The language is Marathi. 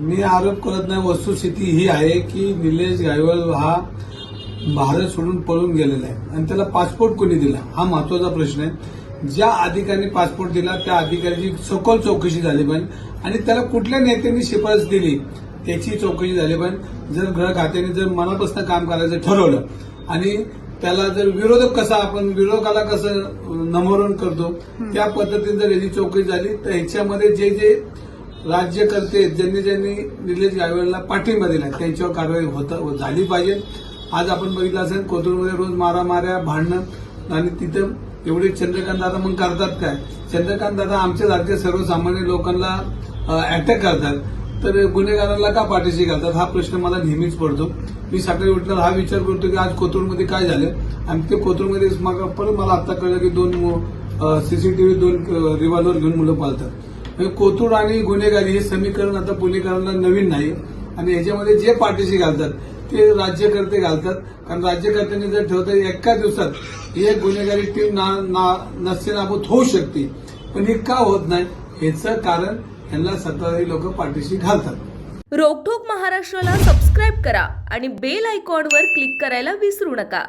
मी आरोप करत नाही वस्तुस्थिती ही आहे की निलेश गायवळ हा भारत सोडून पळून गेलेला आहे आणि त्याला पासपोर्ट कोणी दिला? हा महत्त्वाचा प्रश्न आहे. ज्या अधिकाऱ्यांनी पासपोर्ट दिला त्या अधिकाऱ्याची सखोल चौकशी झाली पाहिजे आणि त्याला कुठल्या नेत्यांनी शिफारस दिली त्याची चौकशी झाली पाहिजे. जर गृह खात्याने जर मनापासून काम करायचं ठरवलं आणि त्याला जर विरोधक कसा आपण विरोधकाला कसं नमोरण करतो त्या पद्धतीने जर याची चौकशी झाली तर ह्याच्यामध्ये जे जे राज्यकर्ते ज्यांनी ज्यांनी निलेश गायवळला पाठिंबा दिला त्यांच्यावर कारवाई होत झाली पाहिजे. आज आपण बघितलं असेल कोथरूडमध्ये रोज मारामाऱ्या भांडणं आणि तिथं एवढे चंद्रकांत दादा मग करतात काय? चंद्रकांत दादा आमच्या आमच्यासारख्या सर्वसामान्य लोकांना अटॅक करतात. तर गुन्हेगारांना का पाठीशी घालतात? हा प्रश्न मला नेहमीच पडतो. मी सकाळी उठल्यावर हा विचार करतो की आज कोथरूडमध्ये काय झालं? आणि ते कोथरूडमध्ये परत मला आता कळलं की दोन सीसीटीव्ही दोन रिव्हॉल्वर घेऊन मुलं पाळतात म्हणजे कोथरूड आणि गुन्हेगारी हे समीकरण आता पुणेकरांना नवीन नाही. आणि याच्यामध्ये जे पाठीशी घालतात ते राज्यकर्ते घालतात. कारण राज्यकर्त्यांनी जर ठेवतं एका दिवसात एक गुन्हेगारी टीम ना, ना नसेनाबूत होऊ शकते. पण हे का होत नाही? ह्याचं कारण यांना सत्ताधारी लोक पाठीशी घालतात. रोकठोक महाराष्ट्राला सबस्क्राईब करा आणि बेल आयकॉनवर क्लिक करायला विसरू नका.